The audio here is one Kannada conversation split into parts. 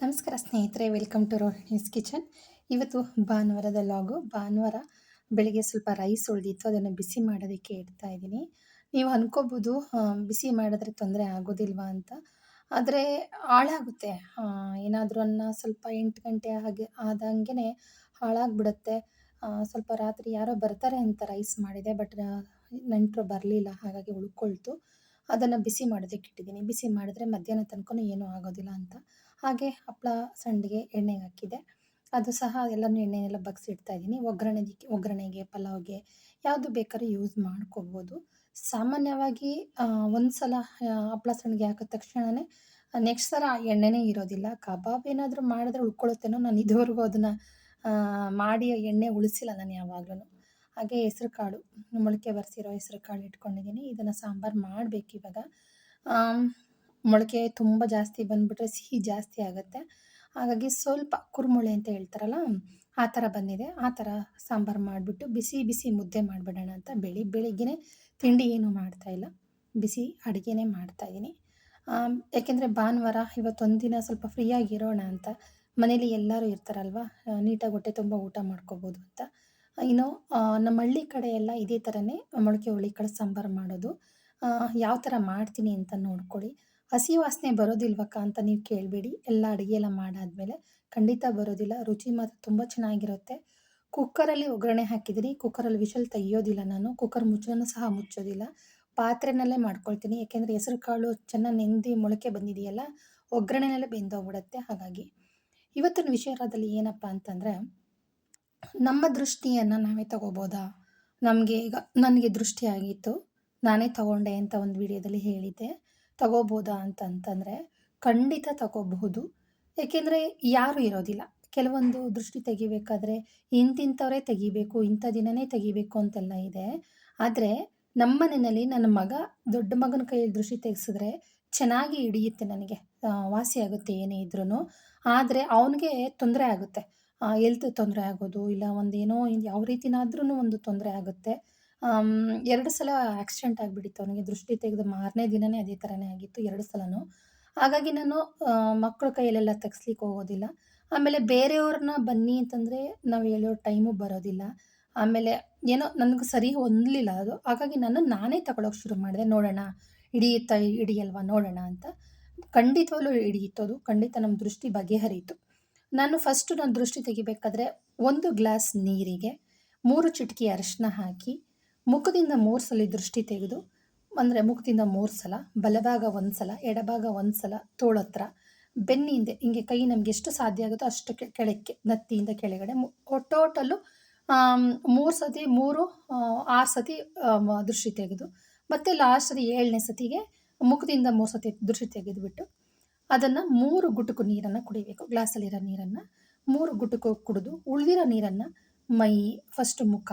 ನಮಸ್ಕಾರ ಸ್ನೇಹಿತರೆ, ವೆಲ್ಕಮ್ ಟು ರೋಹಿಣೀಸ್ ಕಿಚನ್. ಇವತ್ತು ಭಾನುವಾರದ ಲಾಗು. ಭಾನುವಾರ ಬೆಳಿಗ್ಗೆ ಸ್ವಲ್ಪ ರೈಸ್ ಉಳಿದಿತ್ತು, ಅದನ್ನು ಬಿಸಿ ಮಾಡೋದಕ್ಕೆ ಇಡ್ತಾ ಇದ್ದೀನಿ. ನೀವು ಅಂದ್ಕೋಬೋದು ಬಿಸಿ ಮಾಡಿದ್ರೆ ತೊಂದರೆ ಆಗೋದಿಲ್ವಾ ಅಂತ. ಆದರೆ ಹಾಳಾಗುತ್ತೆ. ಏನಾದರೂ ಅನ್ನ ಸ್ವಲ್ಪ ಎಂಟು ಗಂಟೆ ಹಾಗೆ ಆದಂಗೆ ಹಾಳಾಗ್ಬಿಡುತ್ತೆ. ಸ್ವಲ್ಪ ರಾತ್ರಿ ಯಾರೋ ಬರ್ತಾರೆ ಅಂತ ರೈಸ್ ಮಾಡಿದೆ, ಬಟ್ ನೆಂಟರು ಬರಲಿಲ್ಲ, ಹಾಗಾಗಿ ಉಳ್ಕೊಳ್ತು. ಅದನ್ನು ಬಿಸಿ ಮಾಡೋದಕ್ಕೆ ಇಟ್ಟಿದ್ದೀನಿ. ಬಿಸಿ ಮಾಡಿದ್ರೆ ಮಧ್ಯಾಹ್ನ ತನಕ ಏನೂ ಆಗೋದಿಲ್ಲ ಅಂತ. ಹಾಗೆ ಹಪ್ಪಳ ಸಂಡಿಗೆ ಎಣ್ಣೆಗೆ ಹಾಕಿದೆ. ಅದು ಸಹ ಎಲ್ಲನೂ ಎಣ್ಣೆನೆಲ್ಲ ಬಗ್ಸಿಡ್ತಾ ಇದ್ದೀನಿ. ಒಗ್ಗರಣೆಗೆ ಒಗ್ಗರಣೆಗೆ, ಪಲಾವ್ಗೆ ಯಾವುದು ಬೇಕಾದ್ರೂ ಯೂಸ್ ಮಾಡ್ಕೋಬೋದು. ಸಾಮಾನ್ಯವಾಗಿ ಒಂದು ಸಲ ಹಪ್ಪಳ ಸಂಡಿಗೆ ಹಾಕಿದ ತಕ್ಷಣವೇ ನೆಕ್ಸ್ಟ್ ಸಲ ಎಣ್ಣೆನೇ ಇರೋದಿಲ್ಲ. ಕಬಾಬ್ ಏನಾದರೂ ಮಾಡಿದ್ರೆ ಉಳ್ಕೊಳ್ಳುತ್ತೇನೋ ನಾನು ಇದುವರೆಗೂ ಅದನ್ನು ಮಾಡಿ ಎಣ್ಣೆ ಉಳಿಸಿಲ್ಲ ನಾನು ಯಾವಾಗಲೂ. ಹಾಗೆ ಹೆಸ್ರು ಕಾಳು, ಮೊಳಕೆ ಬರೆಸಿರೋ ಹೆಸ್ರು ಕಾಳು ಇಟ್ಕೊಂಡಿದ್ದೀನಿ. ಇದನ್ನು ಸಾಂಬಾರು ಮಾಡಬೇಕು ಇವಾಗ. ಮೊಳಕೆ ತುಂಬ ಜಾಸ್ತಿ ಬಂದುಬಿಟ್ರೆ ಸಿಹಿ ಜಾಸ್ತಿ ಆಗುತ್ತೆ. ಹಾಗಾಗಿ ಸ್ವಲ್ಪ ಕುರುಮುಳೆ ಅಂತ ಹೇಳ್ತಾರಲ್ಲ, ಆ ಥರ ಬಂದಿದೆ. ಆ ಥರ ಸಾಂಬಾರು ಮಾಡಿಬಿಟ್ಟು ಬಿಸಿ ಬಿಸಿ ಮುದ್ದೆ ಮಾಡಿಬಿಡೋಣ ಅಂತ ಬೆಳಿ ಬೆಳಿಗ್ಗೆ ತಿಂಡಿ ಏನು ಮಾಡ್ತಾಯಿಲ್ಲ ಬಿಸಿ ಅಡುಗೆನೇ ಮಾಡ್ತಾಯಿದ್ದೀನಿ ಯಾಕೆಂದರೆ ಭಾನುವಾರ ಇವತ್ತೊಂದು ದಿನ ಸ್ವಲ್ಪ ಫ್ರೀಯಾಗಿರೋಣ ಅಂತ ಮನೇಲಿ ಎಲ್ಲರೂ ಇರ್ತಾರಲ್ವ, ನೀಟಾಗಿ ಹೊಟ್ಟೆ ತುಂಬ ಊಟ ಮಾಡ್ಕೋಬೋದು ಅಂತ. ಇನ್ನು ನಮ್ಮ ಹಳ್ಳಿ ಕಡೆ ಎಲ್ಲ ಇದೇ ಥರನೇ ಮೊಳಕೆ ಹುಳಿ ಕಡೆ ಸಾಂಬಾರು ಮಾಡೋದು. ಯಾವ ಥರ ಮಾಡ್ತೀನಿ ಅಂತ ನೋಡ್ಕೊಳ್ಳಿ. ಹಸಿ ವಾಸನೆ ಬರೋದಿಲ್ವಕ್ಕ ಅಂತ ನೀವು ಕೇಳಬೇಡಿ. ಎಲ್ಲ ಅಡುಗೆ ಎಲ್ಲ ಮಾಡಾದಮೇಲೆ ಖಂಡಿತ ಬರೋದಿಲ್ಲ. ರುಚಿ ಮಾತ್ರ ತುಂಬ ಚೆನ್ನಾಗಿರುತ್ತೆ. ಕುಕ್ಕರಲ್ಲಿ ಒಗ್ಗರಣೆ ಹಾಕಿದ್ದೀನಿ. ಕುಕ್ಕರಲ್ಲಿ ವಿಷಲ್ ತೆಗಿಯೋದಿಲ್ಲ ನಾನು. ಕುಕ್ಕರ್ ಮುಚ್ಚೋನು ಸಹ ಮುಚ್ಚೋದಿಲ್ಲ. ಪಾತ್ರೆನಲ್ಲೇ ಮಾಡ್ಕೊಳ್ತೀನಿ. ಯಾಕೆಂದರೆ ಹೆಸರು ಕಾಳು ಚೆನ್ನಾಗಿ ನೆಂದಿ ಮೊಳಕೆ ಬಂದಿದೆಯಲ್ಲ, ಒಗ್ಗರಣೆನಲ್ಲೇ ಬೆಂದೋಗ್ಬಿಡುತ್ತೆ ಹಾಗಾಗಿ. ಇವತ್ತಿನ ವಿಷಯದಲ್ಲಿ ಏನಪ್ಪ ಅಂತಂದರೆ, ನಮ್ಮ ದೃಷ್ಟಿಯನ್ನು ನಾವೇ ತಗೋಬೋದಾ? ನಮಗೆ ಈಗ ನನಗೆ ದೃಷ್ಟಿ ಆಗಿತ್ತು ನಾನೇ ತಗೊಂಡೆ ಅಂತ ಒಂದು ವಿಡಿಯೋದಲ್ಲಿ ಹೇಳಿದ್ದೆ. ತಗೋಬೋದಾ ಅಂತಂತಂದರೆ ಖಂಡಿತ ತಗೋಬಹುದು. ಏಕೆಂದರೆ ಯಾರೂ ಇರೋದಿಲ್ಲ. ಕೆಲವೊಂದು ದೃಷ್ಟಿ ತೆಗಿಬೇಕಾದ್ರೆ ಇಂತಿಂಥವರೇ ತೆಗಿಬೇಕು ಇಂಥ ದಿನವೇ ತೆಗಿಬೇಕು ಅಂತೆಲ್ಲ ಇದೆ. ಆದರೆ ನಮ್ಮ ಮನೆಯಲ್ಲಿ ನನ್ನ ಮಗ ದೊಡ್ಡ ಮಗನ ಕೈಯಲ್ಲಿ ದೃಷ್ಟಿ ತೆಗೆಸಿದ್ರೆ ಚೆನ್ನಾಗಿ ಹಿಡಿಯುತ್ತೆ ನನಗೆ. ವಾಸಿ ಆಗುತ್ತೆ ಏನೇ ಇದ್ರೂ ಆದರೆ ಅವನಿಗೆ ತೊಂದರೆ ಆಗುತ್ತೆ. ಎಲ್ತ್ ತೊಂದರೆ ಆಗೋದು, ಇಲ್ಲ ಒಂದೇನೋ ಯಾವ ರೀತಿನಾದ್ರೂ ಒಂದು ತೊಂದರೆ ಆಗುತ್ತೆ. ಎರಡು ಸಲ ಆಕ್ಸಿಡೆಂಟ್ ಆಗಿಬಿಟ್ಟಿತ್ತು. ಅವನಿಗೆ ದೃಷ್ಟಿ ತೆಗೆದು ಮಾರನೇ ದಿನವೇ ಅದೇ ಥರನೇ ಆಗಿತ್ತು, ಎರಡು ಸಲನೂ. ಹಾಗಾಗಿ ನಾನು ಮಕ್ಕಳ ಕೈಯಲ್ಲೆಲ್ಲ ತೆಗ್ಸ್ಲಿಕ್ಕೆ ಹೋಗೋದಿಲ್ಲ. ಆಮೇಲೆ ಬೇರೆಯವ್ರನ್ನ ಬನ್ನಿ ಅಂತಂದರೆ ನಾವು ಹೇಳೋ ಟೈಮು ಬರೋದಿಲ್ಲ. ಆಮೇಲೆ ಏನೋ ನನಗೆ ಸರಿ ಹೊಂದಲಿಲ್ಲ ಅದು. ಹಾಗಾಗಿ ನಾನು ನಾನೇ ತಗೊಳಕ್ಕೆ ಶುರು ಮಾಡಿದೆ. ನೋಡೋಣ ಹಿಡಿಯುತ್ತಾ ಹಿಡಿಯಲ್ವಾ ನೋಡೋಣ ಅಂತ. ಖಂಡಿತವಾಗ್ಲೂ ಹಿಡಿಯಿತು ಅದು. ಖಂಡಿತ ನಮ್ಮ ದೃಷ್ಟಿ ಬಗೆಹರಿಯಿತು. ನಾನು ಫಸ್ಟು ನಾನು ದೃಷ್ಟಿ ತೆಗಿಬೇಕಾದ್ರೆ ಒಂದು ಗ್ಲಾಸ್ ನೀರಿಗೆ, ಮೂರು ಚಿಟಕಿ ಅರಿಶಿನ ಹಾಕಿ ಮುಖದಿಂದ ಮೂರು ಸಲ ದೃಷ್ಟಿ ತೆಗೆದು, ಅಂದರೆ ಮುಖದಿಂದ ಮೂರು ಸಲ, ಬಲಭಾಗ ಒಂದು ಸಲ, ಎಡಭಾಗ ಒಂದು ಸಲ ತೋಳತ್ರ ಬೆನ್ನಿಂದೆ, ಹಿಂಗೆ ಕೈ ನಮಗೆ ಎಷ್ಟು ಸಾಧ್ಯ ಆಗುತ್ತೋ ಅಷ್ಟು ಕೆಳಕ್ಕೆ, ನತ್ತಿಯಿಂದ ಕೆಳಗಡೆ ಟೋಟಲ್ಲು ಮೂರು ಸತಿ, ಮೂರು ಆರು ಸತಿ ದೃಷ್ಟಿ ತೆಗೆದು, ಮತ್ತೆ ಲಾಸ್ಟ್ ಸತಿ, ಏಳನೇ ಸತಿಗೆ ಮುಖದಿಂದ ಮೂರು ಸತಿ ದೃಷ್ಟಿ ತೆಗೆದುಬಿಟ್ಟು ಅದನ್ನು ಮೂರು ಗುಟುಕು ನೀರನ್ನು ಕುಡಿಬೇಕು. ಗ್ಲಾಸಲ್ಲಿರೋ ನೀರನ್ನು ಮೂರು ಗುಟುಕು ಕುಡಿದು ಉಳಿದಿರೋ ನೀರನ್ನು ಮೈ ಫಸ್ಟ್ ಮುಖ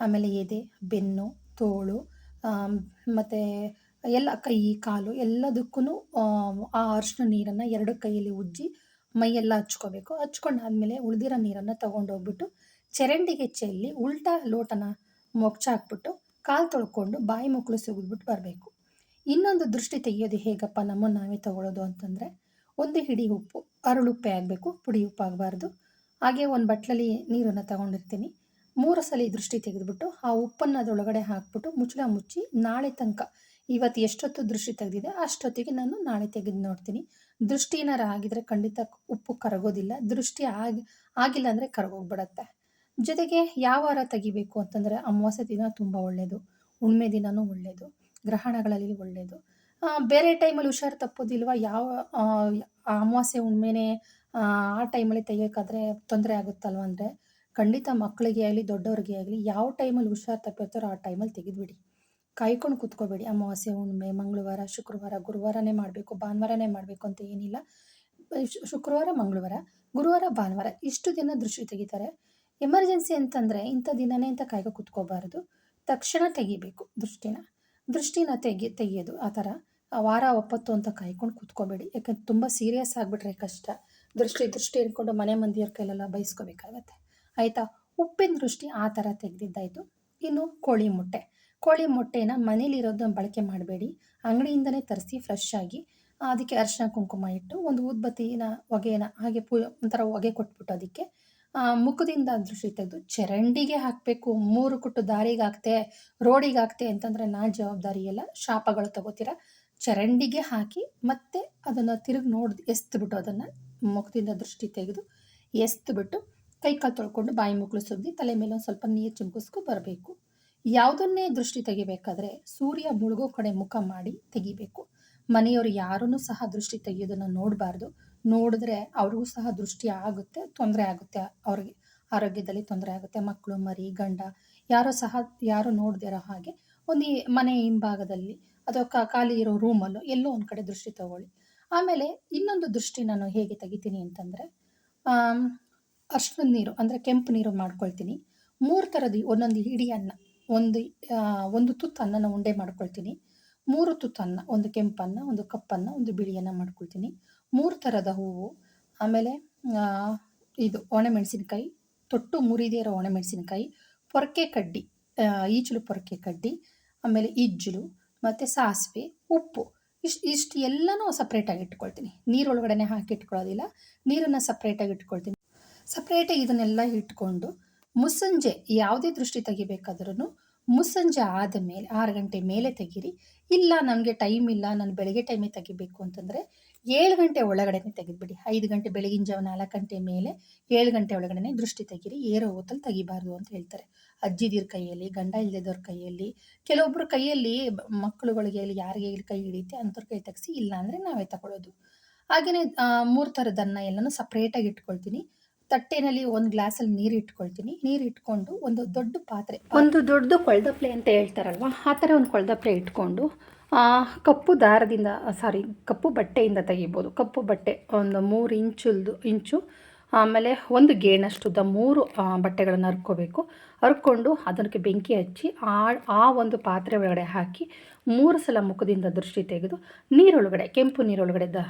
ಆಮೇಲೆ ಎದೆ, ಬೆನ್ನು, ತೋಳು ಮತ್ತು ಎಲ್ಲ ಕೈ, ಕಾಲು ಎಲ್ಲದಕ್ಕೂ ಆ ಅರಿಶಿನ ನೀರನ್ನು ಎರಡು ಕೈಯಲ್ಲಿ ಉಜ್ಜಿ ಮೈಯೆಲ್ಲ ಹಚ್ಕೋಬೇಕು. ಹಚ್ಕೊಂಡಾದ್ಮೇಲೆ ಉಳಿದಿರೋ ನೀರನ್ನು ತೊಗೊಂಡೋಗ್ಬಿಟ್ಟು ಚರಂಡಿಗೆ ಚೆಲ್ಲಿ ಉಲ್ಟಾ ಲೋಟನ ಮೊಗ್ಚಾಕ್ಬಿಟ್ಟು ಕಾಲು ತೊಳ್ಕೊಂಡು ಬಾಯಿ ಮುಕ್ಕಳು ಸುಗಿದ್ಬಿಟ್ಟು ಬರಬೇಕು. ಇನ್ನೊಂದು ದೃಷ್ಟಿ ತೆಗೆಯೋದು ಹೇಗಪ್ಪ ನಮ್ಮನ್ನು ನಾವೇ ತಗೊಳ್ಳೋದು ಅಂತಂದರೆ, ಒಂದು ಹಿಡಿ ಉಪ್ಪು, ಅರಳುಪ್ಪೆ ಆಗಬೇಕು, ಪುಡಿ ಉಪ್ಪು ಆಗಬಾರ್ದು. ಹಾಗೆ ಒಂದು ಬಟ್ಲಲ್ಲಿ ನೀರನ್ನು ತಗೊಂಡಿರ್ತೀನಿ. ಮೂರು ಸಲ ದೃಷ್ಟಿ ತೆಗೆದುಬಿಟ್ಟು ಆ ಉಪ್ಪನ್ನು ಅದರೊಳಗಡೆ ಹಾಕ್ಬಿಟ್ಟು ಮುಚ್ಚಳ ಮುಚ್ಚಿ ನಾಳೆ ತನಕ ಇವತ್ತು ಎಷ್ಟೊತ್ತು ದೃಷ್ಟಿ ತೆಗೆದಿದೆ ಅಷ್ಟೊತ್ತಿಗೆ ನಾನು ನಾಳೆ ತೆಗೆದು ನೋಡ್ತೀನಿ. ದೃಷ್ಟಿ ಏನಾರು ಆಗಿದ್ರೆ ಖಂಡಿತ ಉಪ್ಪು ಕರಗೋದಿಲ್ಲ. ದೃಷ್ಟಿ ಆಗಿ, ಆಗಿಲ್ಲ ಅಂದರೆ ಕರಗೋಗ್ಬಿಡತ್ತೆ. ಜೊತೆಗೆ ಯಾವ ವಾರ ತೆಗಿಬೇಕು ಅಂತಂದರೆ ಅಮಾವಾಸ್ಯೆ ದಿನ ತುಂಬ ಒಳ್ಳೆಯದು ಹುಣ್ಮೆ ದಿನವೂ ಒಳ್ಳೆಯದು ಗ್ರಹಣಗಳಲ್ಲಿ ಒಳ್ಳೆಯದು ಬೇರೆ ಟೈಮಲ್ಲಿ ಹುಷಾರು ತಪ್ಪೋದಿಲ್ವ? ಯಾವ ಅಮಾವಾಸ್ಯ ಹುಣ್ಮೆನೆ, ಆ ಟೈಮಲ್ಲಿ ತೆಗಿಯೋಕ್ಕಾದ್ರೆ ತೊಂದರೆ ಆಗುತ್ತಲ್ವ ಅಂದರೆ? ಖಂಡಿತ ಮಕ್ಕಳಿಗೆ ಆಗಲಿ, ದೊಡ್ಡವ್ರಿಗೆ ಆಗಲಿ, ಯಾವ ಟೈಮಲ್ಲಿ ಹುಷಾರು ತಪ್ಪಿರ್ತಾರೋ ಆ ಟೈಮಲ್ಲಿ ತೆಗೆದುಬಿಡಿ. ಕಾಯ್ಕೊಂಡು ಕೂತ್ಕೋಬೇಡಿ. ಅಮಾವಾಸ್ಯೆ, ಹುಣ್ಣಿಮೆ, ಮಂಗಳವಾರ, ಶುಕ್ರವಾರ, ಗುರುವಾರನೇ ಮಾಡಬೇಕು, ಭಾನುವಾರನೇ ಮಾಡಬೇಕು ಅಂತ ಏನಿಲ್ಲ. ಶುಕ್ರವಾರ, ಮಂಗಳವಾರ, ಗುರುವಾರ, ಭಾನುವಾರ ಇಷ್ಟು ದಿನ ದೃಷ್ಟಿ ತೆಗಿತಾರೆ. ಎಮರ್ಜೆನ್ಸಿ ಅಂತಂದರೆ ಇಂಥ ದಿನನೇ ಅಂತ ಕಾಯ್ಕೊ ಕೂತ್ಕೋಬಾರ್ದು. ತಕ್ಷಣ ತೆಗಿಬೇಕು ದೃಷ್ಟಿನ. ದೃಷ್ಟಿನ ತೆಗಿ, ತೆಗೆಯೋದು ಆ ಥರ. ವಾರ ಒಪ್ಪತ್ತು ಅಂತ ಕಾಯ್ಕೊಂಡು ಕೂತ್ಕೋಬೇಡಿ. ಯಾಕಂದ್ರೆ ತುಂಬ ಸೀರಿಯಸ್ ಆಗಿಬಿಟ್ರೆ ಕಷ್ಟ. ದೃಷ್ಟಿ ದೃಷ್ಟಿ ಇಟ್ಕೊಂಡು ಮನೆ ಮಂದಿಯವ್ರ ಕೈಲೆಲ್ಲ ಬಯಸ್ಕೋಬೇಕಾಗತ್ತೆ ಆಯಿತಾ? ಉಪ್ಪಿನ ದೃಷ್ಟಿ ಆ ಥರ ತೆಗೆದಿದ್ದಾಯಿತು. ಇನ್ನು ಕೋಳಿ ಮೊಟ್ಟೆ. ಕೋಳಿ ಮೊಟ್ಟೆನ ಮನೇಲಿರೋದನ್ನ ಬಳಕೆ ಮಾಡಬೇಡಿ. ಅಂಗಡಿಯಿಂದನೇ ತರಿಸಿ ಫ್ರೆಶ್ ಆಗಿ ಅದಕ್ಕೆ ಅರಿಶಿನ ಕುಂಕುಮ ಇಟ್ಟು ಒಂದು ಊದ್ಬತ್ತಿನ ಹೊಗೆನ ಹಾಗೆ ಪೂ, ಒಂಥರ ಹೊಗೆ ಕೊಟ್ಬಿಟ್ಟು ಅದಕ್ಕೆ ಮುಖದಿಂದ ದೃಷ್ಟಿ ತೆಗೆದು ಚರಂಡಿಗೆ ಹಾಕಬೇಕು. ಮೂರು ಕುಟ್ಟು ದಾರಿಗೆ ಹಾಕ್ತೆ ರೋಡಿಗೆ ಹಾಕ್ತೆ ಅಂತಂದರೆ ನಾ ಜವಾಬ್ದಾರಿ ಎಲ್ಲ ಶಾಪಗಳು ತಗೋತೀರ? ಚರಂಡಿಗೆ ಹಾಕಿ ಮತ್ತೆ ಅದನ್ನು ತಿರುಗಿ ನೋಡಿ ಎಸ್ತ್ಬಿಟ್ಟು ಅದನ್ನು ಮುಖದಿಂದ ದೃಷ್ಟಿ ತೆಗೆದು ಎಸ್ತ್ಬಿಟ್ಟು ಕೈ ಕಾಲು ತೊಳ್ಕೊಂಡು ಬಾಯಿ ಮುಗ್ಳು ಸುದ್ದಿ ತಲೆ ಮೇಲೆ ಒಂದು ಸ್ವಲ್ಪ ನೀರು ಚಿಮ್ಕಿಸ್ಕೊ ಬರಬೇಕು. ಯಾವುದನ್ನೇ ದೃಷ್ಟಿ ತೆಗಿಬೇಕಾದ್ರೆ ಸೂರ್ಯ ಮುಳುಗೋ ಕಡೆ ಮುಖ ಮಾಡಿ ತೆಗಿಬೇಕು. ಮನೆಯವರು ಯಾರನ್ನೂ ಸಹ ದೃಷ್ಟಿ ತೆಗೆಯೋದನ್ನು ನೋಡಬಾರ್ದು. ನೋಡಿದ್ರೆ ಅವ್ರಿಗೂ ಸಹ ದೃಷ್ಟಿ ಆಗುತ್ತೆ, ತೊಂದರೆ ಆಗುತ್ತೆ ಅವ್ರಿಗೆ. ಆರೋಗ್ಯದಲ್ಲಿ ತೊಂದರೆ ಆಗುತ್ತೆ. ಮಕ್ಕಳು, ಮರಿ, ಗಂಡ ಯಾರೋ ಸಹ ಯಾರು ನೋಡದಿರೋ ಹಾಗೆ ಒಂದು ಮನೆ ಹಿಂಭಾಗದಲ್ಲಿ ಅಥವಾ ಖಾಲಿ ಇರೋ ರೂಮಲ್ಲೋ ಎಲ್ಲೋ ಒಂದು ಕಡೆ ದೃಷ್ಟಿ ತಗೊಳ್ಳಿ. ಆಮೇಲೆ ಇನ್ನೊಂದು ದೃಷ್ಟಿ ನಾನು ಹೇಗೆ ತೆಗಿತೀನಿ ಅಂತಂದರೆ ಅರ್ಶಿನದ ನೀರು, ಅಂದರೆ ಕೆಂಪು ನೀರು ಮಾಡ್ಕೊಳ್ತೀನಿ. ಮೂರು ಥರದ ಒಂದೊಂದು ಹಿಡಿ ಅನ್ನ, ಒಂದು ಒಂದು ತುತ್ತು ಅನ್ನನ ಉಂಡೆ ಮಾಡ್ಕೊಳ್ತೀನಿ. ಮೂರು ತುತ್ತು ಅನ್ನ, ಒಂದು ಕೆಂಪನ್ನ ಒಂದು ಕಪ್ಪನ್ನ ಒಂದು ಬಿಳಿಯನ್ನ ಮಾಡ್ಕೊಳ್ತೀನಿ. ಮೂರು ಥರದ ಹೂವು, ಆಮೇಲೆ ಇದು ಒಣಮೆಣಸಿನ್ಕಾಯಿ, ತೊಟ್ಟು ಮುರಿದೇ ಇರೋ ಒಣಮೆಣಸಿನ್ಕಾಯಿ, ಪೊರಕೆ ಕಡ್ಡಿ ಈಜಲು ಪೊರಕೆ ಕಡ್ಡಿ, ಆಮೇಲೆ ಇಜ್ಜಲು ಮತ್ತು ಸಾಸಿವೆ, ಉಪ್ಪು, ಇಷ್ಟು ಇಷ್ಟು ಎಲ್ಲನೂ ಸಪ್ರೇಟಾಗಿ ಇಟ್ಕೊಳ್ತೀನಿ. ನೀರೊಳಗಡೆ ಹಾಕಿ ಇಟ್ಕೊಳ್ಳೋದಿಲ್ಲ, ನೀರನ್ನು ಸಪ್ರೇಟಾಗಿ ಇಟ್ಕೊಳ್ತೀನಿ. ಸಪ್ರೇಟಾಗಿ ಇದನ್ನೆಲ್ಲ ಇಟ್ಕೊಂಡು ಮುಸ್ಸಂಜೆ ಯಾವುದೇ ದೃಷ್ಟಿ ತೆಗಿಬೇಕಾದ್ರೂ ಮುಸ್ಸಂಜೆ ಆದ ಮೇಲೆ, ಆರು ಗಂಟೆ ಮೇಲೆ ತೆಗೀರಿ. ಇಲ್ಲ ನನಗೆ ಟೈಮ್ ಇಲ್ಲ, ನಾನು ಬೆಳಗ್ಗೆ ಟೈಮೇ ತೆಗಿಬೇಕು ಅಂತಂದರೆ ಏಳು ಗಂಟೆ ಒಳಗಡೆನೆ ತೆಗೆದುಬಿಡಿ. ಐದು ಗಂಟೆ ಬೆಳಗಿನ ಜಾವ ನಾಲ್ಕು ಗಂಟೆ ಮೇಲೆ ಏಳು ಗಂಟೆ ಒಳಗಡೆನೆ ದೃಷ್ಟಿ ತೆಗೀರಿ. ಏರೋ ಹೊತ್ತಲ್ಲಿ ತೆಗಿಬಾರ್ದು ಅಂತ ಹೇಳ್ತಾರೆ. ಅಜ್ಜಿದಿರ ಕೈಯಲ್ಲಿ, ಗಂಡ ಇಲ್ಲದವ್ರ ಕೈಯಲ್ಲಿ ಕೆಲವೊಬ್ಬರ ಕೈಯಲ್ಲಿ ಮಕ್ಕಳುಗಳಿಗೆ ಯಾರಿಗೆ ಕೈ ಹಿಡಿಯುತ್ತೆ ಅಂಥವ್ರ ಕೈ ತೆಗೆಸಿ, ಇಲ್ಲ ಅಂದರೆ ನಾವೇ ತಗೊಳ್ಳೋದು ಹಾಗೆಯೇ ಮೂರು ಥರದನ್ನ ಎಲ್ಲನೂ ಸಪ್ರೇಟಾಗಿ ಇಟ್ಕೊಳ್ತೀನಿ. ತಟ್ಟೆನಲ್ಲಿ ಒಂದು ಗ್ಲಾಸಲ್ಲಿ ನೀರು ಇಟ್ಕೊಳ್ತೀನಿ. ನೀರು ಇಟ್ಕೊಂಡು ಒಂದು ದೊಡ್ಡ ಪಾತ್ರೆ. ಒಂದು ದೊಡ್ಡ ಕೊಳ್ದಪ್ಲೆ ಅಂತ ಹೇಳ್ತಾರಲ್ವ? ಆ ಥರ ಒಂದು ಕೊಳ್ದಪ್ಲೆ ಇಟ್ಕೊಂಡು ಕಪ್ಪು ದಾರದಿಂದ ಸಾರಿ ಕಪ್ಪು ಬಟ್ಟೆಯಿಂದ ತೆಗಿಬೋದು. ಕಪ್ಪು ಬಟ್ಟೆ ಒಂದು ಮೂರು ಇಂಚುಲ್ದು ಇಂಚು ಆಮೇಲೆ ಒಂದು ಗೇಣಷ್ಟುದ್ದ ಮೂರು ಬಟ್ಟೆಗಳನ್ನು ಹರ್ಕೋಬೇಕು ಹರ್ಕೊಂಡು ಅದಕ್ಕೆ ಬೆಂಕಿ ಹಚ್ಚಿ ಆ ಆ ಒಂದು ಪಾತ್ರೆ ಒಳಗಡೆ ಹಾಕಿ ಮೂರು ಸಲ ಮುಖದಿಂದ ದೃಷ್ಟಿ ತೆಗೆದು ನೀರೊಳಗಡೆ, ಕೆಂಪು ನೀರೊಳಗಡೆ ದ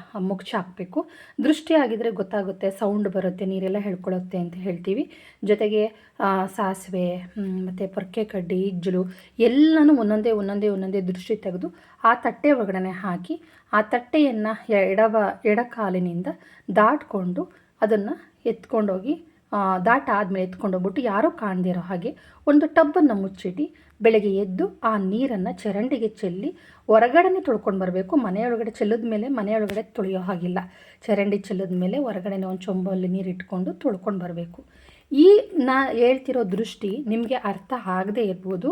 ಹಾಕಬೇಕು. ದೃಷ್ಟಿ ಆಗಿದರೆ ಗೊತ್ತಾಗುತ್ತೆ, ಸೌಂಡ್ ಬರುತ್ತೆ, ನೀರೆಲ್ಲ ಹೇಳ್ಕೊಳ್ಳುತ್ತೆ ಅಂತ ಹೇಳ್ತೀವಿ. ಜೊತೆಗೆ ಸಾಸಿವೆ ಮತ್ತು ಪೊರ್ಕೆ ಕಡ್ಡಿ, ಇಜ್ಜಲು ಎಲ್ಲನೂ ಒಂದೊಂದೇ ಒಂದೊಂದೇ ಒಂದೊಂದೇ ದೃಷ್ಟಿ ತೆಗೆದು ಆ ತಟ್ಟೆ ಒಳಗಡೆ ಹಾಕಿ ಆ ತಟ್ಟೆಯನ್ನು ಎಡವ, ಎಡಕಾಲಿನಿಂದ ದಾಟ್ಕೊಂಡು ಅದನ್ನು ಎತ್ಕೊಂಡೋಗಿ ದಾಟ ಆದಮೇಲೆ ಎತ್ಕೊಂಡೋಗ್ಬಿಟ್ಟು ಯಾರೂ ಕಾಣದಿರೋ ಹಾಗೆ ಒಂದು ಟಬ್ಬನ್ನು ಮುಚ್ಚಿಟ್ಟು ಬೆಳಗ್ಗೆ ಎದ್ದು ಆ ನೀರನ್ನು ಚರಂಡಿಗೆ ಚೆಲ್ಲಿ ಹೊರಗಡೆನೆ ತೊಳ್ಕೊಂಡು ಬರಬೇಕು. ಮನೆಯೊಳಗಡೆ ಚೆಲ್ಲದ ಮೇಲೆ ಮನೆಯೊಳಗಡೆ ತೊಳೆಯೋ ಹಾಗಿಲ್ಲ. ಚರಂಡಿ ಚೆಲ್ಲಿದ ಮೇಲೆ ಹೊರಗಡೆನೆ ಒಂದು ಚೊಂಬಲ್ಲಿ ನೀರು ಇಟ್ಕೊಂಡು ತೊಳ್ಕೊಂಡು ಬರಬೇಕು. ಈ ನಾ ಹೇಳ್ತಿರೋ ದೃಷ್ಟಿ ನಿಮಗೆ ಅರ್ಥ ಆಗದೇ ಇರ್ಬೋದು.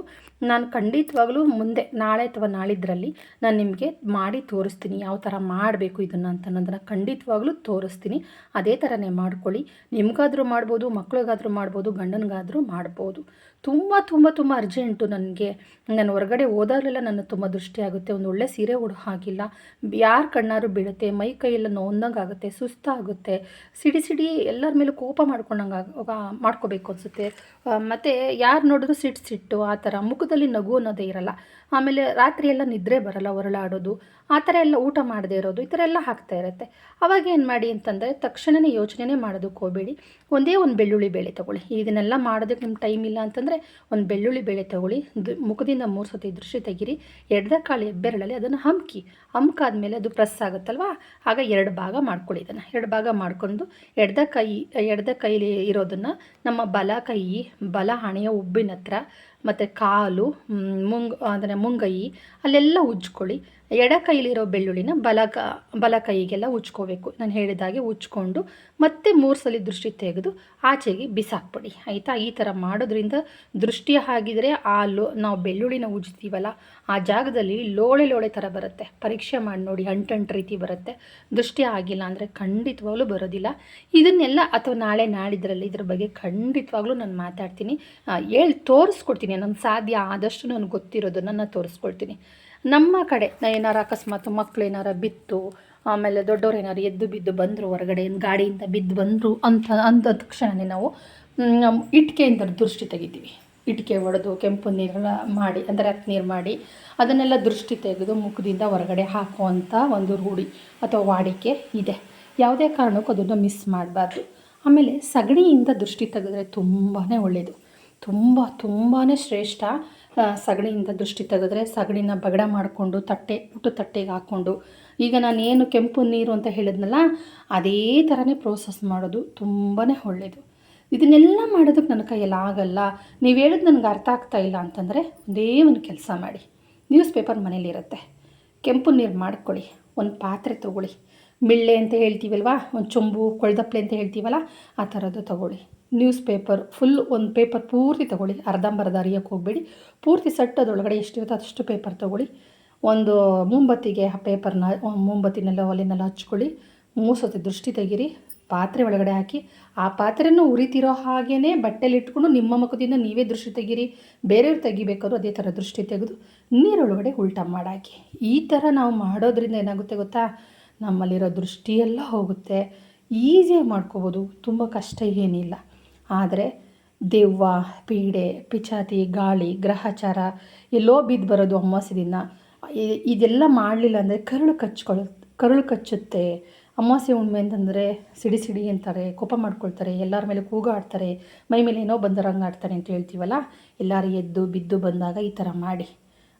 ನಾನು ಖಂಡಿತವಾಗ್ಲೂ ಮುಂದೆ ನಾಳೆ ಅಥವಾ ನಾಳಿದ್ರಲ್ಲಿ ನಾನು ನಿಮಗೆ ಮಾಡಿ ತೋರಿಸ್ತೀನಿ, ಯಾವ ಥರ ಮಾಡಬೇಕು ಇದನ್ನು ಅಂತ ಅನ್ನೋದನ್ನು ಖಂಡಿತವಾಗ್ಲೂ ತೋರಿಸ್ತೀನಿ. ಅದೇ ಥರನೇ ಮಾಡ್ಕೊಳ್ಳಿ. ನಿಮಗಾದರೂ ಮಾಡ್ಬೋದು, ಮಕ್ಳಿಗಾದರೂ ಮಾಡ್ಬೋದು, ಗಂಡನಿಗಾದರೂ ಮಾಡ್ಬೋದು. ತುಂಬ ತುಂಬ ತುಂಬ ಅರ್ಜೆಂಟು ನನಗೆ. ನಾನು ಹೊರಗಡೆ ಹೋದಾಗಲೆಲ್ಲ ನನ್ನ ತುಂಬ ದೃಷ್ಟಿ ಆಗುತ್ತೆ. ಒಂದು ಒಳ್ಳೆ ಸೀರೆ ಉಡು ಹಾಗಿಲ್ಲ. ಯಾರು ಕಣ್ಣಾರು ಬೀಳುತ್ತೆ. ಮೈ ಕೈಯೆಲ್ಲ ನೋಂದಂಗೆ ಆಗುತ್ತೆ. ಸುಸ್ತಾಗುತ್ತೆ ಸಿಡಿ ಸಿಡಿ ಎಲ್ಲರ ಮೇಲೂ ಕೋಪ ಮಾಡ್ಕೊಂಡಂಗೆ ಮಾಡ್ಕೋಬೇಕು ಅನಿಸುತ್ತೆ. ಮತ್ತು ಯಾರು ನೋಡಿದ್ರು ಸಿಟ್ಟು ಸಿಟ್ಟು, ಆ ಥರ. ಮುಖದಲ್ಲಿ ನಗು ಅನ್ನೋದೇ ಇರಲ್ಲ. ಆಮೇಲೆ ರಾತ್ರಿ ಎಲ್ಲ ನಿದ್ರೆ ಬರಲ್ಲ ಹೊರಳಾಡೋದು ಆ ಥರ ಎಲ್ಲ ಊಟ ಮಾಡದೇ ಇರೋದು ಈ ಥರ ಎಲ್ಲ ಹಾಕ್ತಾ ಇರುತ್ತೆ. ಅವಾಗ ಏನು ಮಾಡಿ ಅಂತಂದರೆ ತಕ್ಷಣವೇ ಯೋಚನೆನೇ ಮಾಡೋದಕ್ಕೆ ಹೋಗಬೇಡಿ. ಒಂದೇ ಒಂದು ಬೆಳ್ಳುಳ್ಳಿ ಬೇಳೆ ತೊಗೊಳ್ಳಿ. ಇದನ್ನೆಲ್ಲ ಮಾಡೋದಕ್ಕೆ ನಿಮ್ಮ ಟೈಮ್ ಇಲ್ಲ ಅಂತಂದರೆ ಒಂದು ಬೆಳ್ಳುಳ್ಳಿ ಬೇಳೆ ತೊಗೊಳ್ಳಿ. ಮುಖದಿಂದ ಮೂರು ಸತಿ ದೃಷ್ಟಿ ತೆಗಿರಿ. ಎಡ್ದ ಕಾಳು ಹೆಬ್ಬೆರಳಲ್ಲಿ ಅದನ್ನು ಹಮ್ಕಿ ಹಮ್ಕಾದ್ಮೇಲೆ ಅದು ಪ್ರೆಸ್ ಆಗುತ್ತಲ್ವಾ? ಆಗ ಎರಡು ಭಾಗ ಮಾಡ್ಕೊಳ್ಳಿ ಇದನ್ನು. ಎರಡು ಭಾಗ ಮಾಡ್ಕೊಂಡು ಎಡ್ದ ಕೈ ಎಡ್ದ ಕೈಲಿ ಇರೋದನ್ನು ನಮ್ಮ ಬಲ ಕೈ, ಬಲ ಹಣೆಯ ಉಬ್ಬಿನ ಹತ್ರ ಮತ್ತು ಕಾಲು ಮುಂಗ್, ಅಂದರೆ ಮುಂಗೈ, ಅಲ್ಲೆಲ್ಲ ಉಜ್ಕೊಳ್ಳಿ. ಎಡ ಕೈಲಿರೋ ಬೆಳ್ಳುಳ್ಳಿನ ಬಲ ಕ, ಬಲ ಕೈಗೆಲ್ಲ ಉಜ್ಕೋಬೇಕು. ನಾನು ಹೇಳಿದಾಗೆ ಉಜ್ಕೊಂಡು ಮತ್ತೆ ಮೂರು ಸಲ ದೃಷ್ಟಿ ತೆಗೆದು ಆಚೆಗೆ ಬಿಸಾಕ್ಬಿಡಿ. ಆಯಿತಾ? ಈ ಥರ ಮಾಡೋದ್ರಿಂದ ದೃಷ್ಟಿ ಆಗಿದ್ರೆ ಆ ಲೋ, ನಾವು ಬೆಳ್ಳುಳ್ಳಿನ ಉಜ್ತೀವಲ್ಲ ಆ ಜಾಗದಲ್ಲಿ ಲೋಳೆ ಲೋಳೆ ಥರ ಬರುತ್ತೆ. ಪರೀಕ್ಷೆ ಮಾಡಿ ನೋಡಿ ಅಂಟಂಟು ರೀತಿ ಬರುತ್ತೆ. ದೃಷ್ಟಿ ಆಗಿಲ್ಲ ಅಂದರೆ ಖಂಡಿತವಾಗ್ಲೂ ಬರೋದಿಲ್ಲ. ಇದನ್ನೆಲ್ಲ ಅಥವಾ ನಾಳೆ ನಾಡಿದ್ರಲ್ಲಿ ಇದ್ರ ಬಗ್ಗೆ ಖಂಡಿತವಾಗ್ಲೂ ನಾನು ಮಾತಾಡ್ತೀನಿ. ಹೇಳಿ, ತೋರಿಸ್ಕೊಡ್ತೀನಿ. ನನ್ನ ಸಾಧ್ಯ ಆದಷ್ಟು ನನಗೆ ಗೊತ್ತಿರೋದನ್ನು ನಾನು ತೋರಿಸ್ಕೊಳ್ತೀನಿ. ನಮ್ಮ ಕಡೆ ಏನಾರು ಅಕಸ್ಮಾತ್ ಮಕ್ಕಳು ಏನಾರು ಬಿತ್ತು, ಆಮೇಲೆ ದೊಡ್ಡವ್ರು ಏನಾರು ಎದ್ದು ಬಿದ್ದು ಬಂದರು ಹೊರಗಡೆ ಗಾಡಿಯಿಂದ ಬಿದ್ದು ಬಂದರು ಅಂತ ಅಂದ ತಕ್ಷಣವೇ ನಾವು ಇಟ್ಕೆಯಿಂದ ದೃಷ್ಟಿ ತೆಗಿತೀವಿ. ಇಟ್ಕೆ ಒಡೆದು ಕೆಂಪು ನೀರನ್ನ ಮಾಡಿ, ಅಂದರೆ ಹತ್ತು ನೀರು ಮಾಡಿ, ಅದನ್ನೆಲ್ಲ ದೃಷ್ಟಿ ತೆಗೆದು ಮುಖದಿಂದ ಹೊರಗಡೆ ಹಾಕುವಂಥ ಒಂದು ರೂಢಿ ಅಥವಾ ವಾಡಿಕೆ ಇದೆ. ಯಾವುದೇ ಕಾರಣಕ್ಕೂ ಅದನ್ನು ಮಿಸ್ ಮಾಡಬಾರ್ದು. ಆಮೇಲೆ ಸಗಣಿಯಿಂದ ದೃಷ್ಟಿ ತೆಗೆದ್ರೆ ತುಂಬಾ ಒಳ್ಳೆಯದು ತುಂಬ ತುಂಬಾ ಶ್ರೇಷ್ಠ ಸಗಣಿಯಿಂದ ದೃಷ್ಟಿ ತೆಗೆದ್ರೆ ಸಗಣಿನ ಬಗಡ ಮಾಡಿಕೊಂಡು, ತಟ್ಟೆ, ಪುಟ್ಟು ತಟ್ಟೆಗೆ ಹಾಕ್ಕೊಂಡು, ಈಗ ನಾನೇನು ಕೆಂಪು ನೀರು ಅಂತ ಹೇಳಿದ್ನಲ್ಲ, ಅದೇ ಥರನೇ ಪ್ರೋಸೆಸ್ ಮಾಡೋದು ತುಂಬಾ ಒಳ್ಳೆಯದು ಇದನ್ನೆಲ್ಲ ಮಾಡೋದಕ್ಕೆ ನನ್ನ ಕೈಯಲ್ಲಿ ಆಗಲ್ಲ. ನೀವು ಹೇಳಿದ್ ನನಗೆ ಅರ್ಥ ಆಗ್ತಾ ಇಲ್ಲ ಅಂತಂದರೆ ಒಂದೇ ಒಂದು ಕೆಲಸ ಮಾಡಿ. ನ್ಯೂಸ್ ಪೇಪರ್ ಮನೇಲಿರುತ್ತೆ ಕೆಂಪು ನೀರು ಮಾಡ್ಕೊಳ್ಳಿ, ಒಂದು ಪಾತ್ರೆ ತೊಗೊಳ್ಳಿ. ಮಿಳ್ಳೆ ಅಂತ ಹೇಳ್ತೀವಲ್ವಾ? ಒಂದು ಚೊಂಬು, ಕೊಳ್ದಪ್ಲೆ ಅಂತ ಹೇಳ್ತೀವಲ್ಲ? ಆ ಥರದ್ದು ತೊಗೊಳ್ಳಿ. ನ್ಯೂಸ್ ಪೇಪರ್ ಫುಲ್ ಒಂದು ಪೇಪರ್ ಪೂರ್ತಿ ತೊಗೊಳ್ಳಿ. ಅರ್ಧಂಬರ್ಧ ಅರಿಯೋಕ್ಕೆ ಹೋಗಬೇಡಿ. ಪೂರ್ತಿ ಸೆಟ್ ಅದರೊಳಗಡೆ ಎಷ್ಟಿರುತ್ತೋ ಅಷ್ಟು ಪೇಪರ್ ತೊಗೊಳ್ಳಿ. ಒಂದು ಮುಂಬತ್ತಿಗೆ ಆ ಪೇಪರ್ನ ಮೊಂಬತ್ತಿನೆಲ್ಲ ಒಲೆನೆಲ್ಲ ಹಚ್ಕೊಳ್ಳಿ. ಮೂಸತಿ ದೃಷ್ಟಿ ತೆಗೀರಿ. ಪಾತ್ರೆ ಒಳಗಡೆ ಹಾಕಿ, ಆ ಪಾತ್ರೆಯನ್ನು ಉರಿತಿರೋ ಹಾಗೇ ಬಟ್ಟೆಲಿಟ್ಕೊಂಡು ನಿಮ್ಮ ಮುಖದಿಂದ ನೀವೇ ದೃಷ್ಟಿ ತೆಗೀರಿ, ಬೇರೆಯವ್ರು ತೆಗಿಬೇಕಾದ್ರೂ ಅದೇ ಥರ ದೃಷ್ಟಿ ತೆಗೆದು ನೀರೊಳಗಡೆ ಉಲ್ಟಾ ಮಾಡಾಕಿ. ಈ ಥರ ನಾವು ಮಾಡೋದ್ರಿಂದ ಏನಾಗುತ್ತೆ ಗೊತ್ತಾ? ನಮ್ಮಲ್ಲಿರೋ ದೃಷ್ಟಿಯೆಲ್ಲ ಹೋಗುತ್ತೆ. ಈಸಿಯಾಗಿ ಮಾಡ್ಕೋಬೋದು, ತುಂಬ ಕಷ್ಟ ಏನಿಲ್ಲ. ಆದರೆ ದೆವ್ವ, ಪೀಡೆ, ಪಿಚಾತಿ, ಗಾಳಿ, ಗ್ರಹಚಾರ ಎಲ್ಲೋ ಬಿದ್ದು ಬರೋದು ಅಮಾವಾಸ್ಯ ದಿನ. ಇದೆಲ್ಲ ಮಾಡಲಿಲ್ಲ ಅಂದರೆ ಕರುಳು ಕಚ್ಕೊಳ್ಳು ಕರುಳು ಕಚ್ಚುತ್ತೆ. ಅಮಾವಾಸ್ಯೆ ಹುಣ್ಣಿಮೆ ಅಂತಂದರೆ ಸಿಡಿ ಸಿಡಿ ಅಂತಾರೆ, ಕೋಪ ಮಾಡ್ಕೊಳ್ತಾರೆ, ಎಲ್ಲರ ಮೇಲೆ ಕೂಗಾಡ್ತಾರೆ ಮೈ ಮೇಲೆ ಏನೋ ಬಂದರಂಗೆ ಆಡ್ತಾರೆ ಅಂತ ಹೇಳ್ತೀವಲ್ಲ, ಎಲ್ಲರೂ ಎದ್ದು ಬಿದ್ದು ಬಂದಾಗ ಈ ಥರ ಮಾಡಿ.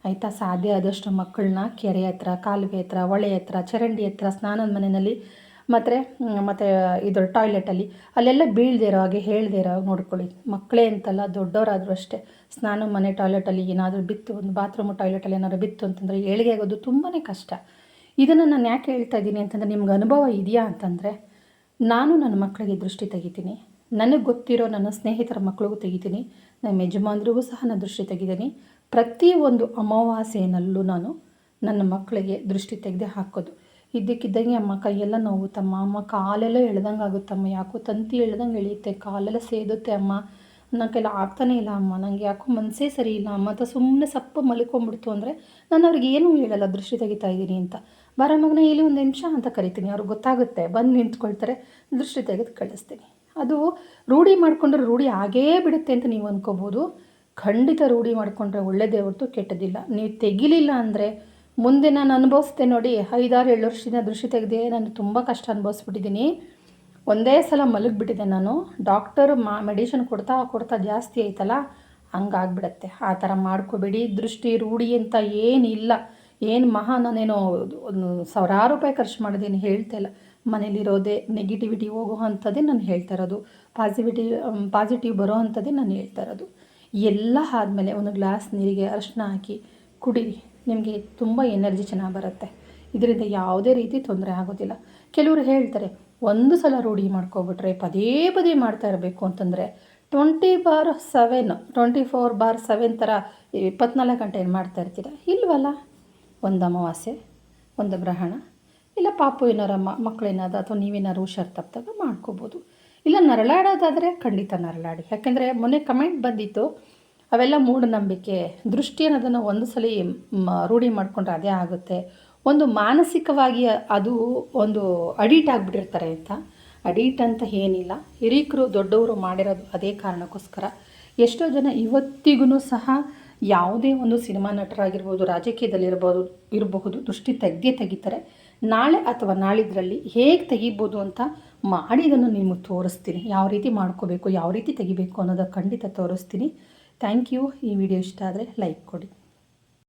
ಆಯಿತಾ? ಸಾಧ್ಯ ಆದಷ್ಟು ಮಕ್ಕಳನ್ನ ಕೆರೆ ಹತ್ರ, ಕಾಲುವೆ ಹತ್ರ, ಹೊಳೆ ಹತ್ರ, ಚರಂಡಿ ಹತ್ರ, ಸ್ನಾನದ ಮನೆಯಲ್ಲಿ ಮತ್ತು ಮತ್ತು ಇದ್ರ ಟಾಯ್ಲೆಟಲ್ಲಿ ಅಲ್ಲೆಲ್ಲ ಬೀಳದೇ ಇರೋ ಹಾಗೆ ಹೇಳದೇ ಇರೋ ನೋಡ್ಕೊಳ್ಳಿ. ಮಕ್ಕಳೇ ಅಂತಲ್ಲ, ದೊಡ್ಡವರಾದರೂ ಅಷ್ಟೇ. ಸ್ನಾನ ಮನೆ ಟಾಯ್ಲೆಟಲ್ಲಿ ಏನಾದರೂ ಬಿತ್ತು, ಒಂದು ಬಾತ್ರೂಮು ಟಾಯ್ಲೆಟಲ್ಲಿ ಏನಾದರೂ ಬಿತ್ತು ಅಂತಂದರೆ ಏಳಿಗೆ ಆಗೋದು ತುಂಬಾ ಕಷ್ಟ. ಇದನ್ನು ನಾನು ಯಾಕೆ ಹೇಳ್ತಾ ಇದ್ದೀನಿ ಅಂತಂದರೆ ನಿಮ್ಗೆ ಅನುಭವ ಇದೆಯಾ ಅಂತಂದರೆ, ನಾನು ನನ್ನ ಮಕ್ಕಳಿಗೆ ದೃಷ್ಟಿ ತೆಗಿತೀನಿ. ನನಗೆ ಗೊತ್ತಿರೋ ನನ್ನ ಸ್ನೇಹಿತರ ಮಕ್ಕಳಿಗೂ ತೆಗಿತೀನಿ. ನಮ್ಮ ಯಜಮಾನ್ರಿಗೂ ಸಹ ನಾನು ದೃಷ್ಟಿ ತೆಗಿತೀನಿ. ಪ್ರತಿ ಒಂದು ಅಮಾವಾಸ್ಯೆಯಲ್ಲೂ ನಾನು ನನ್ನ ಮಕ್ಕಳಿಗೆ ದೃಷ್ಟಿ ತೆಗೆದೇ ಹಾಕೋದು. ಇದ್ದಕ್ಕಿದ್ದಂಗೆ ಅಮ್ಮ, ಕೈಯೆಲ್ಲ ನೋವುತ್ತಮ್ಮ ಅಮ್ಮ, ಕಾಲೆಲ್ಲ ಎಳ್ದಂಗೆ ಆಗುತ್ತಮ್ಮ ಯಾಕೋ ತಂತಿ ಎಳ್ದಂಗೆ ಎಳೆಯುತ್ತೆ, ಕಾಲೆಲ್ಲ ಸೇದುತ್ತೆ ಅಮ್ಮ. ನನ್ನ ಕೈಲಿ ಆಗ್ತಾನೇ ಇಲ್ಲ ಅಮ್ಮ. ನನಗೆ ಯಾಕೋ ಮನಸ್ಸೇ ಸರಿ ಇಲ್ಲ ಅಮ್ಮ. ಅಂತ ಸುಮ್ಮನೆ ಸಪ್ಪ ಮಲ್ಕೊಂಡ್ಬಿಡ್ತು ಅಂದರೆ ನಾನು ಅವ್ರಿಗೆ ಏನೂ ಹೇಳಲ್ಲ, ದೃಷ್ಟಿ ತೆಗಿತಾ ಇದ್ದೀನಿ ಅಂತ. ಬರ ಮಗನ, ಇಲ್ಲಿ ಒಂದು ನಿಮಿಷ ಅಂತ ಕರಿತೀನಿ. ಅವ್ರಿಗೆ ಗೊತ್ತಾಗುತ್ತೆ. ಬಂದು ನಿಂತ್ಕೊಳ್ತಾರೆ. ದೃಷ್ಟಿ ತೆಗೆದು ಕಳಿಸ್ತೀನಿ. ಅದು ರೂಢಿ ಮಾಡಿಕೊಂಡ್ರೆ ರೂಢಿ ಆಗೇ ಬಿಡುತ್ತೆ ಅಂತ ನೀವು ಅಂದ್ಕೋಬೋದು ಖಂಡಿತ ರೂಢಿ ಮಾಡಿಕೊಂಡ್ರೆ ಒಳ್ಳೆಯದೇ ಹೊರತು ಕೆಟ್ಟದಿಲ್ಲ. ನೀವು ತೆಗಿಲಿಲ್ಲ ಅಂದರೆ ಮುಂದೆ ನಾನು ಅನುಭವಿಸ್ದೆ ನೋಡಿ ಐದಾರು, ಏಳು ವರ್ಷದಿಂದ ದೃಷ್ಟಿ ತೆಗೆದೇ ನಾನು ತುಂಬ ಕಷ್ಟ ಅನುಭವಿಸ್ಬಿಟ್ಟಿದ್ದೀನಿ. ಒಂದೇ ಸಲ ಮಲಗಿಬಿಟ್ಟಿದ್ದೆ ನಾನು. ಡಾಕ್ಟರ್ ಮಾ, ಮೆಡಿಷನ್ ಕೊಡ್ತಾ ಕೊಡ್ತಾ ಜಾಸ್ತಿ ಆಯ್ತಲ್ಲ, ಹಂಗಾಗ್ಬಿಡತ್ತೆ. ಆ ಥರ ಮಾಡ್ಕೋಬೇಡಿ. ದೃಷ್ಟಿ ರೂಢಿ ಅಂತ ಏನಿಲ್ಲ. ಏನು ಮಹಾ ನಾನೇನೋ ಸಾವಿರಾರು ರೂಪಾಯಿ ಖರ್ಚು ಮಾಡಿದ್ದೀನಿ ಹೇಳ್ತಾ ಇಲ್ಲ. ಮನೇಲಿರೋದೇ ನೆಗೆಟಿವಿಟಿ ಹೋಗೋ ಅಂಥದ್ದೇ ನಾನು ಹೇಳ್ತಾ ಇರೋದು. ಪಾಸಿಟಿವಿಟಿ ಪಾಸಿಟಿವ್ ಬರೋ ಅಂಥದ್ದೇ ನಾನು ಹೇಳ್ತಾ ಇರೋದು. ಎಲ್ಲ ಆದಮೇಲೆ ಒಂದು ಗ್ಲಾಸ್ ನೀರಿಗೆ ಅರಿಶಿನ ಹಾಕಿ ಕುಡೀರಿ ನಿಮಗೆ ತುಂಬ ಎನರ್ಜಿ ಚೆನ್ನಾಗಿ ಬರುತ್ತೆ. ಇದರಿಂದ ಯಾವುದೇ ರೀತಿ ತೊಂದರೆ ಆಗೋದಿಲ್ಲ. ಕೆಲವರು ಹೇಳ್ತಾರೆ ಒಂದು ಸಲ ರೂಢಿ ಮಾಡ್ಕೊಬಿಟ್ರೆ ಪದೇ ಪದೇ ಮಾಡ್ತಾ ಇರಬೇಕು ಅಂತಂದರೆ twenty bar seven twenty four bar seven ಥರ ಇಪ್ಪತ್ನಾಲ್ಕು ಗಂಟೆ ಏನು ಮಾಡ್ತಾ ಇರ್ತೀರ? ಇಲ್ವಲ್ಲ? ಒಂದು ಅಮಾವಾಸ್ಯೆ, ಒಂದು ಗ್ರಹಣ, ಇಲ್ಲ ಪಾಪು ಏನಾರ ಮಕ್ಕಳೇನಾದ್ರು ಅಥವಾ ನೀವೇನಾದ್ರು ಹುಷಾರು ತಪ್ಪಿದಾಗ ಮಾಡ್ಕೋಬೋದು. ಇಲ್ಲ ನರಳಾಡೋದಾದರೆ ಖಂಡಿತ ನರಳಾಡಿ. ಯಾಕೆಂದರೆ ಮೊನ್ನೆ ಕಮೆಂಟ್ ಬಂದಿತ್ತು, ಅವೆಲ್ಲ ಮೂಢನಂಬಿಕೆ, ದೃಷ್ಟಿ ಅನ್ನೋದನ್ನು ಒಂದು ಸಲ ರೂಢಿ ಮಾಡಿಕೊಂಡ್ರೆ ಅದೇ ಆಗುತ್ತೆ. ಒಂದು ಮಾನಸಿಕವಾಗಿ ಅದು ಒಂದು ಅಡಿಟ್ ಆಗಿಬಿಟ್ಟಿರ್ತಾರೆ ಅಂತ. ಅಡಿಟ್ ಅಂತ ಏನಿಲ್ಲ. ಹಿರೀಕರು ದೊಡ್ಡವರು ಮಾಡಿರೋದು ಅದೇ ಕಾರಣಕ್ಕೋಸ್ಕರ. ಎಷ್ಟೋ ಜನ ಇವತ್ತಿಗೂ ಸಹ ಯಾವುದೇ ಒಂದು ಸಿನಿಮಾ ನಟರಾಗಿರ್ಬೋದು, ರಾಜಕೀಯದಲ್ಲಿರ್ಬೋದು, ಇರಬಹುದು, ದೃಷ್ಟಿ ತೆಗ್ದೇ ತೆಗಿತಾರೆ. ನಾಳೆ ಅಥವಾ ನಾಳಿದ್ರಲ್ಲಿ ಹೇಗೆ ತೆಗಿಬೋದು ಅಂತ ಮಾಡಿ ಇದನ್ನು ನಿಮಗೆ ತೋರಿಸ್ತೀನಿ. ಯಾವ ರೀತಿ ಮಾಡ್ಕೋಬೇಕು, ಯಾವ ರೀತಿ ತೆಗಿಬೇಕು ಅನ್ನೋದನ್ನು ಖಂಡಿತ ತೋರಿಸ್ತೀನಿ. Thank you. ಈ ವಿಡಿಯೋ ಇಷ್ಟ ಆದರೆ ಲೈಕ್ ಕೊಡಿ.